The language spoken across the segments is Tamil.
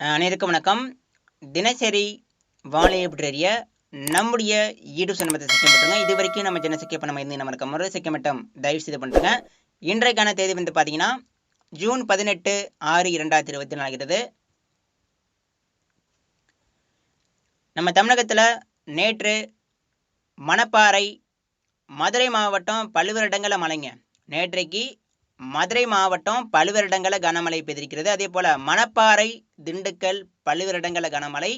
அனைவருக்கும் வணக்கம். தினசரி வானிலை பற்றிய நம்முடைய யூடியூப் சேனல் பற்றி செக்கம் பண்ணுங்க இது வரைக்கும் நம்ம சேனல் செக்கப் பண்ண இருந்து நம்ம இருக்க முறை செக்க மட்டும் தயவு செய்து பண்ணுங்க இன்றைக்கான தேதி வந்து பார்த்தீங்கன்னா ஜூன் பதினெட்டு ஆறு இரண்டாயிரத்தி இருபத்தி நாலுகிறது நம்ம தமிழகத்தில் நேற்று மணப்பாறை மதுரை மாவட்டம் பல்வேறு இடங்களில் மழைங்க. நேற்றைக்கு மதுரை மாவட்டம் பல்வேறு இடங்களில் கனமழை பெய்திருக்கிறது. அதே போல் மணப்பாறை திண்டுக்கல் பல்வேறு இடங்களில் கனமழை.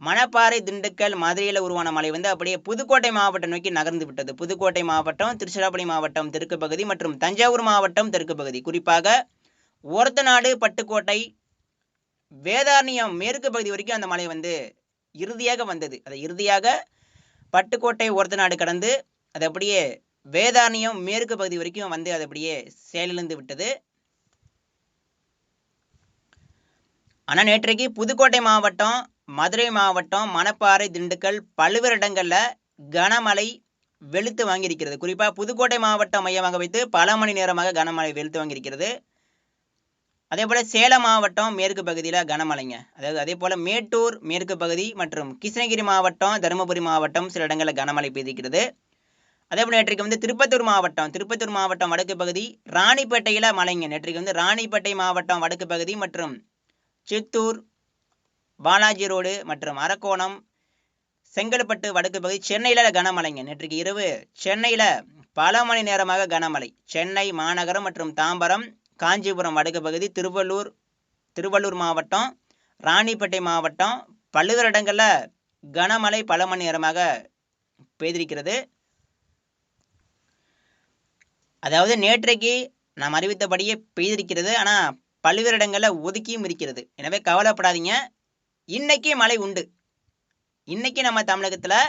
மணப்பாறை திண்டுக்கல் மதுரையில் உருவான மழை வந்து அப்படியே புதுக்கோட்டை மாவட்டம் நோக்கி நகர்ந்து விட்டது. புதுக்கோட்டை மாவட்டம் திருச்சிராப்பள்ளி மாவட்டம் தெற்கு பகுதி மற்றும் தஞ்சாவூர் மாவட்டம் தெற்கு பகுதி. குறிப்பாக ஒரத்தநாடு பட்டுக்கோட்டை வேதாரண்யம் மேற்கு பகுதி வரைக்கும் அந்த மழை வந்து இறுதியாக வந்தது. அது இறுதியாக பட்டுக்கோட்டை ஒரத்தநாடு கடந்து அது அப்படியே வேதாரண்யம் மேற்கு பகுதி வரைக்கும் வந்து அது அப்படியே செயலிழந்து விட்டது. ஆனால் நேற்றைக்கு புதுக்கோட்டை மாவட்டம் மதுரை மாவட்டம் மணப்பாறை திண்டுக்கல் பல்வேறு இடங்களில் கனமழை வெளுத்து வாங்கியிருக்கிறது. குறிப்பாக புதுக்கோட்டை மாவட்டம் மையமாக வைத்து பல மணி நேரமாக கனமழை வெளுத்து வாங்கியிருக்கிறது. அதே போல் சேலம் மாவட்டம் மேற்கு பகுதியில் கனமழைங்க. அதாவது அதே போல் மேட்டூர் மேற்கு பகுதி மற்றும் கிருஷ்ணகிரி மாவட்டம் தருமபுரி மாவட்டம் சில இடங்களில் கனமழை பெய்திருக்கிறது. அதே போல் நேற்றைக்கு வந்து திருப்பத்தூர் மாவட்டம் திருப்பத்தூர் மாவட்டம் வடக்கு பகுதி ராணிப்பேட்டையில் மலைங்க. நேற்றைக்கு வந்து ராணிப்பேட்டை மாவட்டம் வடக்கு பகுதி மற்றும் சித்தூர் பாலாஜி ரோடு மற்றும் அரக்கோணம் செங்கல்பட்டு வடக்கு பகுதி சென்னையில் கனமழைங்க. நேற்றுக்கு இரவு சென்னையில் பல மணி நேரமாக கனமழை. சென்னை மாநகரம் மற்றும் தாம்பரம் காஞ்சிபுரம் வடக்கு பகுதி திருவள்ளூர் திருவள்ளூர் மாவட்டம் ராணிப்பேட்டை மாவட்டம் பல்வேறு இடங்களில் கனமழை பல மணி நேரமாக பெய்திருக்கிறது. அதாவது நேற்றைக்கு நாம் அறிவித்தபடியே பெய்திருக்கிறது. ஆனால் பல்வேறு இடங்களில் ஒதுக்கியும் இருக்கிறது. எனவே கவலைப்படாதீங்க. இன்னைக்கு மழை உண்டு. இன்னைக்கு நம்ம தமிழகத்தில்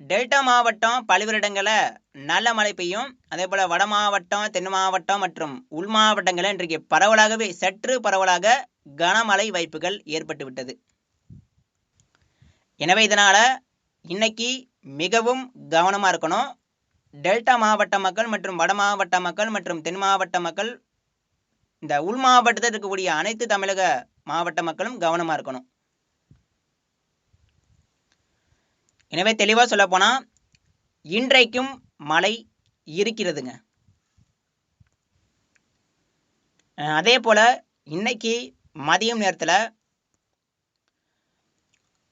டெல்டா மாவட்டம் பல்வேறு இடங்களில் நல்ல மழை பெய்யும். அதே போல் வட மாவட்டம் தென் மாவட்டம் மற்றும் உள் மாவட்டங்களில் இன்றைக்கு பரவலாகவே சற்று பரவலாக கனமழை வாய்ப்புகள் ஏற்பட்டு விட்டது எனவே இதனால் இன்னைக்கு மிகவும் கவனமாக இருக்கணும். டெல்டா மாவட்ட மக்கள் மற்றும் வட மாவட்ட மக்கள் மற்றும் தென் மாவட்ட மக்கள் இந்த உள் மாவட்டத்தில் இருக்கக்கூடிய அனைத்து தமிழக மாவட்ட மக்களும் கவனமாக இருக்கணும். எனவே தெளிவாக சொல்லப்போனால் இன்றைக்கும் மழை இருக்கிறதுங்க. அதே போல் இன்னைக்கு மதியம் நேரத்தில்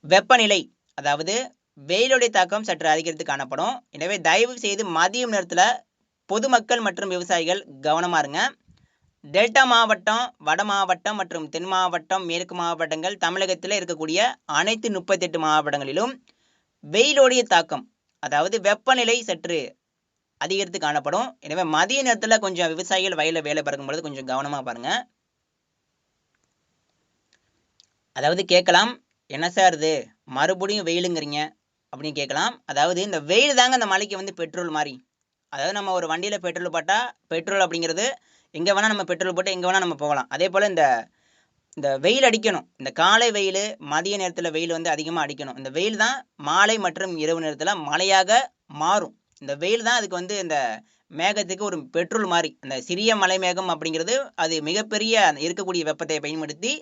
வெப்பநிலை அதாவது வெயிலுடைய தாக்கம் சற்று அதிகரித்து காணப்படும். எனவே தயவு செய்து மதியம் நேரத்தில் பொதுமக்கள் மற்றும் விவசாயிகள் கவனமாக இருங்க. டெல்டா மாவட்டம் வட மாவட்டம் மற்றும் தென் மாவட்டம் மேற்கு மாவட்டங்கள் தமிழகத்தில் இருக்கக்கூடிய அனைத்து முப்பத்தெட்டு மாவட்டங்களிலும் வெயிலோடைய தாக்கம் அதாவது வெப்பநிலை சற்று அதிகரித்து காணப்படும். எனவே மதிய நேரத்தில் கொஞ்சம் விவசாயிகள் வயலில் வேலை பார்க்கும் பொழுது கொஞ்சம் கவனமாக பாருங்கள் அதாவது கேட்கலாம் என்ன சார் இது? மறுபடியும் வெயிலுங்கிறீங்க. அப்படின்னு கேட்கலாம். அதாவது இந்த வெயில் தாங்க அந்த மலைக்கு வந்து பெட்ரோல் மாதிரி அதாவது நம்ம ஒரு வண்டியில் பெட்ரோல் போட்டால் பெட்ரோல் அப்படிங்கிறது எங்கே வேணால் நம்ம பெட்ரோல் போட்டு எங்கே வேணால் நம்ம போகலாம். அதே போல் இந்த இந்த வெயில் அடிக்கணும். இந்த காலை வெயில் மதிய நேரத்தில் வெயில் வந்து அதிகமாக அடிக்கணும். இந்த வெயில் தான் மாலை மற்றும் இரவு நேரத்தில் மழையாக மாறும். இந்த வெயில் தான் அதுக்கு வந்து இந்த மேகத்துக்கு ஒரு பெட்ரோல் மாதிரி அந்த சிறிய மலை மேகம் அப்படிங்கிறது அது மிகப்பெரிய அந்த இருக்கக்கூடிய வெப்பத்தை பயன்படுத்தி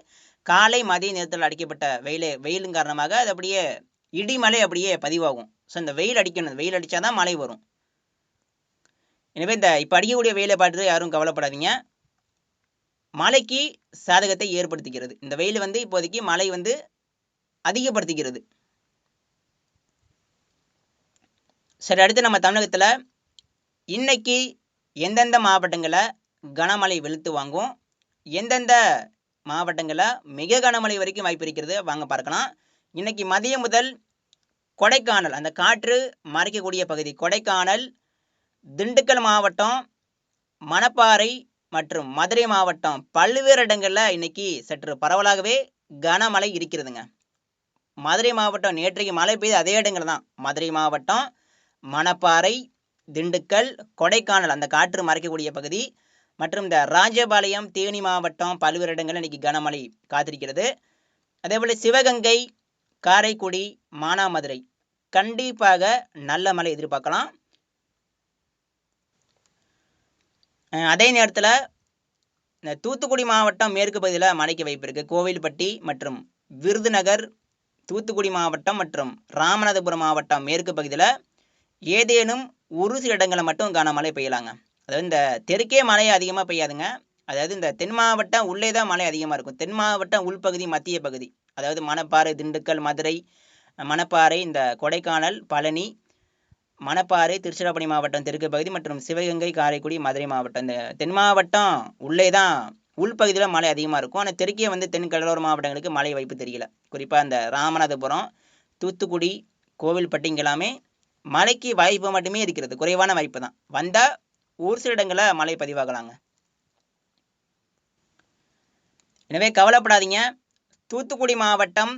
காலை மதிய நேரத்தில் அடிக்கப்பட்ட வெயிலே வெயிலின் காரணமாக அது அப்படியே இடிமலை அப்படியே பதிவாகும். ஸோ இந்த வெயில் அடிக்கணும். வெயில் அடித்தா தான் மழை வரும். எனவே இந்த இப்போ அடிக்கக்கூடிய வெயிலை பார்த்து யாரும் கவலைப்படாதீங்க. மழைக்கு சாதகத்தை ஏற்படுத்துகிறது. இந்த வெயில் வந்து இப்போதைக்கு மழை வந்து அதிகப்படுத்துகிறது. சரி அடுத்து நம்ம தமிழகத்தில் இன்னைக்கு எந்தெந்த மாவட்டங்களில் கனமழை வெளுத்து வாங்கும்? எந்தெந்த மாவட்டங்களில் மிக கனமழை வரைக்கும் வாய்ப்பு இருக்கிறது? வாங்க பார்க்கலாம். இன்னைக்கு மதியம் முதல் கொடைக்கானல் அந்த காற்று மறைக்கக்கூடிய பகுதி. கொடைக்கானல் திண்டுக்கல் மாவட்டம் மணப்பாறை மற்றும் மதுரை மாவட்டம். பல்வேறு இடங்களில் இன்னைக்கு சற்று பரவலாகவே கனமழை இருக்கிறதுங்க. மதுரை மாவட்டம் நேற்றைக்கு மழை பெய்து அதே இடங்கள் தான். மதுரை மாவட்டம் மணப்பாறை திண்டுக்கல் கொடைக்கானல் அந்த காற்று மறைக்கக்கூடிய பகுதி. மற்றும் இந்த ராஜபாளையம் தேனி மாவட்டம் பல்வேறு இடங்களில் இன்னைக்கு கனமழை காத்திருக்கிறது. அதேபோல் சிவகங்கை காரைக்குடி மானாமதுரை. கண்டிப்பாக நல்ல மழை எதிர்பார்க்கலாம். அதே நேரத்தில் இந்த தூத்துக்குடி மாவட்டம் மேற்கு பகுதியில் மழைக்கு வாய்ப்பு இருக்குது கோவில்பட்டி மற்றும் விருதுநகர் தூத்துக்குடி மாவட்டம் மற்றும் ராமநாதபுரம் மாவட்டம் மேற்கு பகுதியில் ஏதேனும் ஒரு சில இடங்களில் மட்டும் கனமழை பெய்யலாங்க. அதாவது இந்த தெற்கே மழை அதிகமாக பெய்யாதுங்க. அதாவது இந்த தென் மாவட்டம் உள்ளே தான் மழை அதிகமாக இருக்கும். தென் மாவட்டம் உள்பகுதி மத்திய பகுதி. அதாவது மணப்பாறை திண்டுக்கல் மதுரை மணப்பாறை இந்த கொடைக்கானல் பழனி மணப்பாறை திருச்சிராப்பள்ளி மாவட்டம் தெற்கு பகுதி மற்றும் சிவகங்கை காரைக்குடி மதுரை மாவட்டம். இந்த தென் மாவட்டம் உள்ளே தான் உள்பகுதியில் மழை அதிகமாக இருக்கும். ஆனால் தெற்கே வந்து தென் கடலோர மாவட்டங்களுக்கு மழை வாய்ப்பு தெரியல. குறிப்பாக இந்த ராமநாதபுரம் தூத்துக்குடி கோவில்பட்டி இங்கெல்லாமே மழைக்கு வாய்ப்பு மட்டுமே இருக்கிறது. குறைவான வாய்ப்பு தான். வந்தால் ஒரு சில இடங்களில் மழை பதிவாகலாங்க. எனவே கவலைப்படாதீங்க. தூத்துக்குடி மாவட்டம்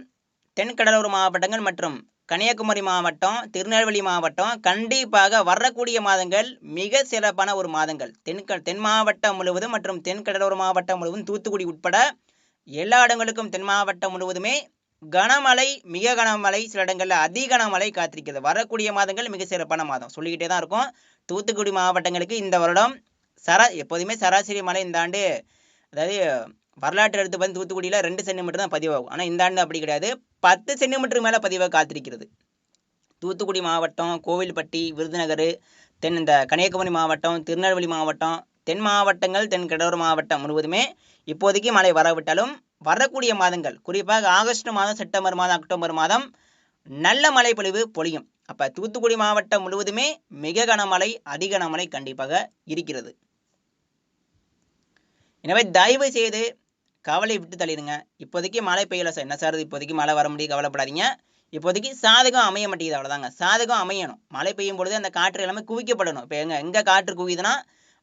தென்கடலூர் மாவட்டங்கள் மற்றும் கன்னியாகுமரி மாவட்டம் திருநெல்வேலி மாவட்டம் கண்டிப்பாக வரக்கூடிய மாதங்கள் மிக சிறப்பான ஒரு மாதங்கள். தென்க தென் மாவட்டம் முழுவதும் மற்றும் தென்கடலூர் மாவட்டம் முழுவதும் தூத்துக்குடி உட்பட எல்லா இடங்களுக்கும் தென் மாவட்டம் முழுவதுமே கனமழை மிக கனமழை சில இடங்களில் அதி கனமழை காத்திருக்கிறது. வரக்கூடிய மாதங்கள் மிக சிறப்பான மாதம். சொல்லிக்கிட்டே தான் இருக்கும். தூத்துக்குடி மாவட்டங்களுக்கு இந்த வருடம் சரா எப்போதுமே சராசரி மழை இந்த ஆண்டு அதாவது வரலாற்று எடுத்து வந்து தூத்துக்குடியில் ரெண்டு சென்டிமீட்டர் தான் பதிவாகும். ஆனால் இந்த ஆண்டு அப்படி கிடையாது. பத்து சென்டிமீட்டர் மேலே பதிவாக காத்திருக்கிறது. தூத்துக்குடி மாவட்டம் கோவில்பட்டி விருதுநகர் தென் இந்த கன்னியாகுமரி மாவட்டம் திருநெல்வேலி மாவட்டம் தென் மாவட்டங்கள் தென் கடலோர மாவட்டம் முழுவதுமே இப்போதைக்கு மழை வரவிட்டாலும் வரக்கூடிய மாதங்கள் குறிப்பாக ஆகஸ்ட் மாதம் செப்டம்பர் மாதம் அக்டோபர் மாதம் நல்ல மழை பொழிவு பொழியும். அப்போ தூத்துக்குடி மாவட்டம் முழுவதுமே மிக கனமழை அதிக கனமழை கண்டிப்பாக இருக்கிறது. எனவே தயவு செய்து கவலை விட்டு தள்ளிடுங்க. இப்போதைக்கு மழை பெய்யலை சார். என்ன சார் இப்போதைக்கு மழை வர முடியும் கவலைப்படாதீங்க. இப்போதைக்கு சாதகம் அமைய மாட்டேங்குது அவ்வளோதாங்க சாதகம் அமையணும். மழை பெய்யும் பொழுது அந்த காற்று எல்லாமே குவிக்கப்படணும். இப்போ எங்கே எங்கே காற்று குவியுதுன்னா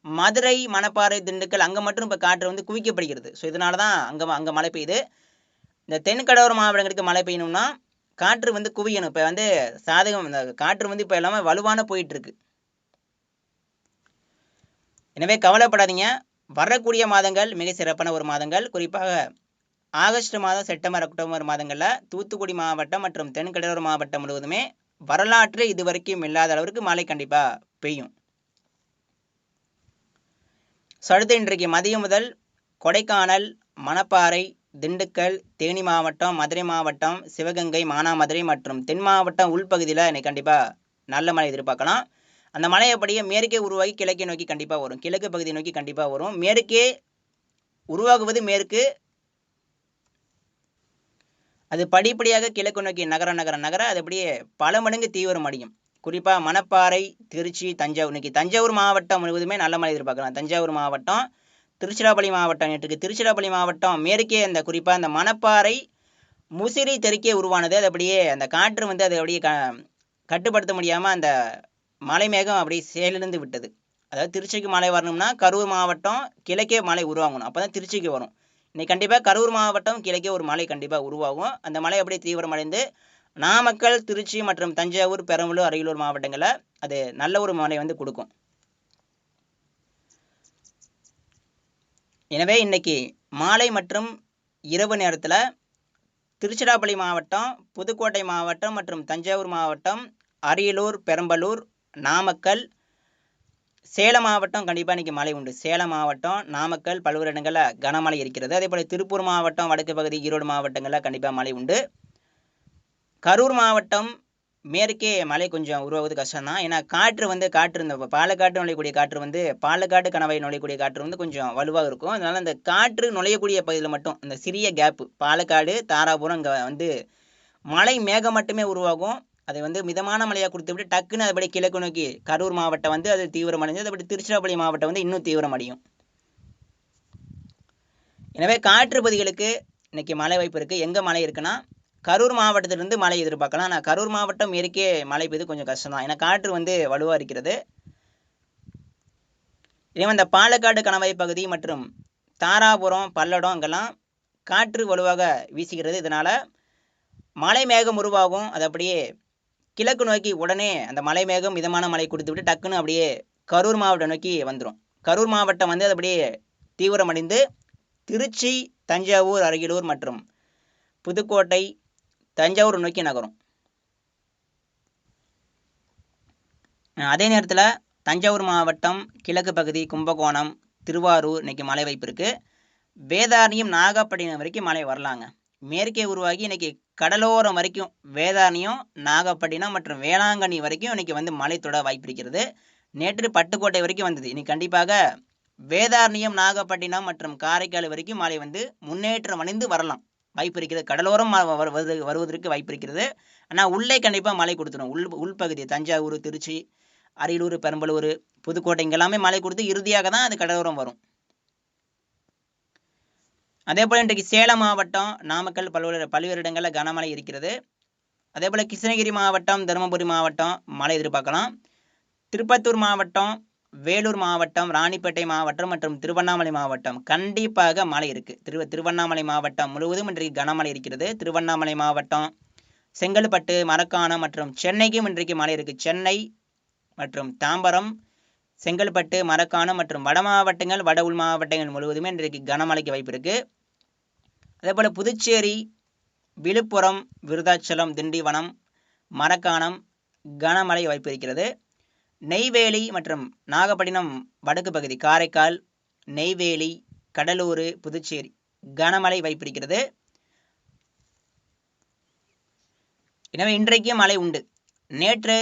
மதுரை மணப்பாறை திண்டுக்கல் அங்கே மட்டும் இப்போ காற்று வந்து குவிக்கப்படுகிறது. ஸோ இதனால தான் அங்கே அங்கே மழை பெய்யுது. இந்த தென்கடலோர மாவட்டங்களுக்கு மழை பெய்யணும்னா காற்று வந்து குவியணும். இப்போ வந்து சாதகம் இந்த காற்று வந்து இப்போ எல்லாமே வலுவான போயிட்டுருக்கு எனவே கவலைப்படாதீங்க. வரக்கூடிய மாதங்கள் மிக சிறப்பான ஒரு மாதங்கள். குறிப்பாக ஆகஸ்ட் மாதம் செப்டம்பர் அக்டோபர் மாதங்களில் தூத்துக்குடி மாவட்டம் மற்றும் தென்கடலூர் மாவட்டம் முழுவதுமே வரலாற்று இதுவரைக்கும் இல்லாத அளவிற்கு மழை கண்டிப்பாக பெய்யும். ஸோ அடுத்து இன்றைக்கு மதியம் முதல் கொடைக்கானல் மணப்பாறை திண்டுக்கல் தேனி மாவட்டம் மதுரை மாவட்டம் சிவகங்கை மானாமதுரை மற்றும் தென் மாவட்டம் உள்பகுதியில் இன்னைக்கு கண்டிப்பாக நல்ல மழை எதிர்பார்க்கலாம். அந்த மழை அப்படியே மேற்கே உருவாகி கிழக்கே நோக்கி கண்டிப்பாக வரும். கிழக்கு பகுதியை நோக்கி கண்டிப்பாக வரும். மேற்கே உருவாகுவது மேற்கு. அது படிப்படியாக கிழக்கு நோக்கி நகர நகர நகர அது அப்படியே பல மடங்கு தீவிரம் அடையும். குறிப்பாக மணப்பாறை திருச்சி தஞ்சாவூர். இன்னைக்கு தஞ்சாவூர் மாவட்டம் முழுவதுமே நல்ல மழை எதிர்பார்க்கலாம். தஞ்சாவூர் மாவட்டம் திருச்சிராப்பள்ளி மாவட்டம் நேற்றுக்கு திருச்சிராப்பள்ளி மாவட்டம் மேற்கே அந்த குறிப்பாக அந்த மணப்பாறை முசிறி தெற்கே உருவானது. அது அப்படியே அந்த காற்று வந்து அதை அப்படியே க கட்டுப்படுத்த முடியாமல் அந்த மலை மேகம் அப்படியே செயலிழந்து விட்டது. அதாவது திருச்சிக்கு மழை வரணும்னா கரூர் மாவட்டம் கிழக்கே மழை உருவாகணும். அப்போ தான் திருச்சிக்கு வரும். இன்னைக்கு கண்டிப்பாக கரூர் மாவட்டம் கிழக்கே ஒரு மழை கண்டிப்பாக உருவாகும். அந்த மழை அப்படியே தீவிரமடைந்து நாமக்கல் திருச்சி மற்றும் தஞ்சாவூர் பெரம்பலூர் அரியலூர் மாவட்டங்களில் அது நல்ல ஒரு மழை வந்து கொடுக்கும். எனவே இன்னைக்கு மாலை மற்றும் இரவு நேரத்தில் திருச்சிராப்பள்ளி மாவட்டம் புதுக்கோட்டை மாவட்டம் மற்றும் தஞ்சாவூர் மாவட்டம் அரியலூர் பெரம்பலூர் நாமக்கல் சேலம் மாவட்டம் கண்டிப்பாக இன்றைக்கி மழை உண்டு. சேலம் மாவட்டம் நாமக்கல் பல்வேறு இடங்களில் கனமழை இருக்கிறது. அதே போல் திருப்பூர் மாவட்டம் வடக்கு பகுதி ஈரோடு மாவட்டங்களில் கண்டிப்பாக மழை உண்டு. கரூர் மாவட்டம் மேற்கே மழை கொஞ்சம் உருவாவது கஷ்டம்தான். ஏன்னா காற்று வந்து காற்று இந்த பாலக்காட்டு நுழையக்கூடிய காற்று வந்து பாலக்காடு கணவாய் நுழையக்கூடிய காற்று வந்து கொஞ்சம் வலுவாக இருக்கும். அதனால் அந்த காற்று நுழையக்கூடிய பகுதியில் மட்டும் இந்த சிறிய கேப்பு பாலக்காடு தாராபுரம் இங்கே வந்து மழை மேகம் மட்டுமே உருவாகும். அதை வந்து மிதமான மழையாக கொடுத்து விட்டு டக்குன்னு அதுபடி கிழக்கு நோக்கி கரூர் மாவட்டம் வந்து அது தீவிரமடைஞ்சு அதுபடி திருச்சிராப்பள்ளி மாவட்டம் வந்து இன்னும் தீவிரமடையும். எனவே காற்று பகுதிகளுக்கு இன்னைக்கு மழை வாய்ப்பு இருக்குது எங்கே மழை இருக்குன்னா கரூர் மாவட்டத்திலிருந்து மழை எதிர்பார்க்கலாம். ஆனால் கரூர் மாவட்டம் இயற்கையே மழை பெய்து கொஞ்சம் கஷ்டம் தான் ஏன்னா காற்று வந்து வலுவாக இருக்கிறது. இதே இந்த பாலக்காடு கணவாய் பகுதி மற்றும் தாராபுரம் பல்லடம் அங்கெல்லாம் காற்று வலுவாக வீசுகிறது இதனால் மழை மேகம் உருவாகும். அது அப்படியே கிழக்கு நோக்கி உடனே அந்த மலை மேகம் மிதமான மழை கொடுத்து விட்டு டக்குன்னு அப்படியே கரூர் மாவட்டம் நோக்கி வந்துடும் கரூர் மாவட்டம் வந்து அது அப்படியே தீவிரமடைந்து திருச்சி தஞ்சாவூர் அருகிலூர் மற்றும் புதுக்கோட்டை தஞ்சாவூர் நோக்கி நகரும். அதே நேரத்தில் தஞ்சாவூர் மாவட்டம் கிழக்கு பகுதி கும்பகோணம் திருவாரூர் இன்னைக்கு மழை வாய்ப்பு இருக்குது வேதாரணியம் நாகப்பட்டினம் வரைக்கும் மழை வரலாங்க. மேற்கே உருவாகி இன்னைக்கு கடலோரம் வரைக்கும் வேதாரணியம் நாகப்பட்டினம் மற்றும் வேளாங்கண்ணி வரைக்கும் இன்னைக்கு வந்து மழை தொட வாய்ப்பு இருக்கிறது. நேற்று பட்டுக்கோட்டை வரைக்கும் வந்தது. இன்னைக்கு கண்டிப்பாக வேதாரண்யம் நாகப்பட்டினம் மற்றும் காரைக்கால் வரைக்கும் மழை வந்து முன்னேற்றம் அடைந்து வரலாம். வாய்ப்பு இருக்கிறது. கடலோரம் வரு- வருவதற்கு வாய்ப்பு இருக்கிறது. ஆனால் உள்ளே கண்டிப்பாக மழை கொடுத்துரும். உள் உள்பகுதி தஞ்சாவூர் திருச்சி அரியலூர் பெரம்பலூர் புதுக்கோட்டை இங்கெல்லாமே மழை கொடுத்து இறுதியாக தான் அது கடலோரம் வரும். அதே போல் இன்றைக்கு சேலம் மாவட்டம் நாமக்கல் பல்வேறு பல்வேறு இடங்களில் கனமழை இருக்கிறது. அதே போல் கிருஷ்ணகிரி மாவட்டம் தருமபுரி மாவட்டம் மழை எதிர்பார்க்கலாம். திருப்பத்தூர் மாவட்டம் வேலூர் மாவட்டம் ராணிப்பேட்டை மாவட்டம் மற்றும் திருவண்ணாமலை மாவட்டம் கண்டிப்பாக மழை இருக்குது திரு திருவண்ணாமலை மாவட்டம் முழுவதும் இன்றைக்கு கனமழை இருக்கிறது. திருவண்ணாமலை மாவட்டம் செங்கல்பட்டு மரக்காணம் மற்றும் சென்னைக்கும் இன்றைக்கு மழை இருக்குது சென்னை மற்றும் தாம்பரம் செங்கல்பட்டு மரக்காணம் மற்றும் வட மாவட்டங்கள் வட உள் மாவட்டங்கள் முழுவதுமே இன்றைக்கு கனமழைக்கு வாய்ப்பு இருக்குது அதே போல் புதுச்சேரி விழுப்புரம் விருதாச்சலம் திண்டிவனம் மரக்காணம் கனமழை வாய்ப்பு இருக்கிறது. நெய்வேலி மற்றும் நாகப்பட்டினம் வடக்கு பகுதி காரைக்கால் நெய்வேலி கடலூர் புதுச்சேரி கனமழை வாய்ப்பு இருக்கிறது. எனவே இன்றைக்கு மழை உண்டு. நேற்று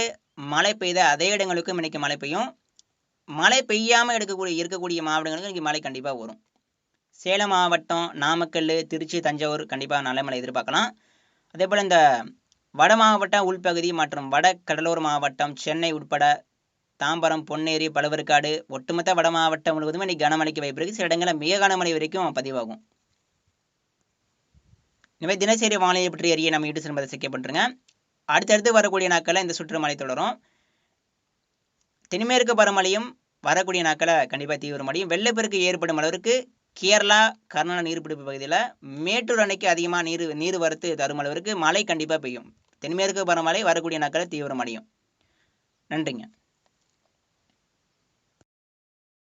மழை பெய்த அதே இடங்களுக்கும் இன்னைக்கு மழை பெய்யும். மழை பெய்யாமல் எடுக்கக்கூடிய இருக்கக்கூடிய மாவட்டங்களுக்கு இன்னைக்கு மழை கண்டிப்பாக வரும். சேலம் மாவட்டம் நாமக்கல் திருச்சி தஞ்சாவூர் கண்டிப்பாக நல்ல மழை எதிர்பார்க்கலாம். அதே போல் இந்த வட மாவட்ட உள்பகுதி மற்றும் வட கடலோர மாவட்டம் சென்னை உட்பட தாம்பரம் பொன்னேரி பழுவேற்காடு ஒட்டுமொத்த வட மாவட்டம் முழுவதும் இன்னைக்கு கனமழைக்கு வாய்ப்பு இருக்குது சில இடங்களில் மிக கனமழை வரைக்கும் பதிவாகும். இனிமேல் தினசரி வானிலை பற்றி அறிய நம்ம யூடியூப் என்பதை செக்கே பண்ணுறங்க அடுத்தடுத்து வரக்கூடிய நாட்களில் இந்த சுற்று மழை தொடரும். தென்மேற்கு பருவமழையும் வரக்கூடிய நாட்களில் கண்டிப்பாக தீவிரமடையும். வெள்ளப்பெருக்கு ஏற்படும் அளவிற்கு கேரளா கர்நாடக நீர்பிடிப்பு பகுதியில் மேட்டூர் அணைக்கு அதிகமாக நீர் நீர் வரத்து தரும் அளவிற்கு மழை கண்டிப்பாக பெய்யும். தென்மேற்கு பருவமழை வரக்கூடிய நாட்களில் தீவிரமடையும். நன்றிங்க.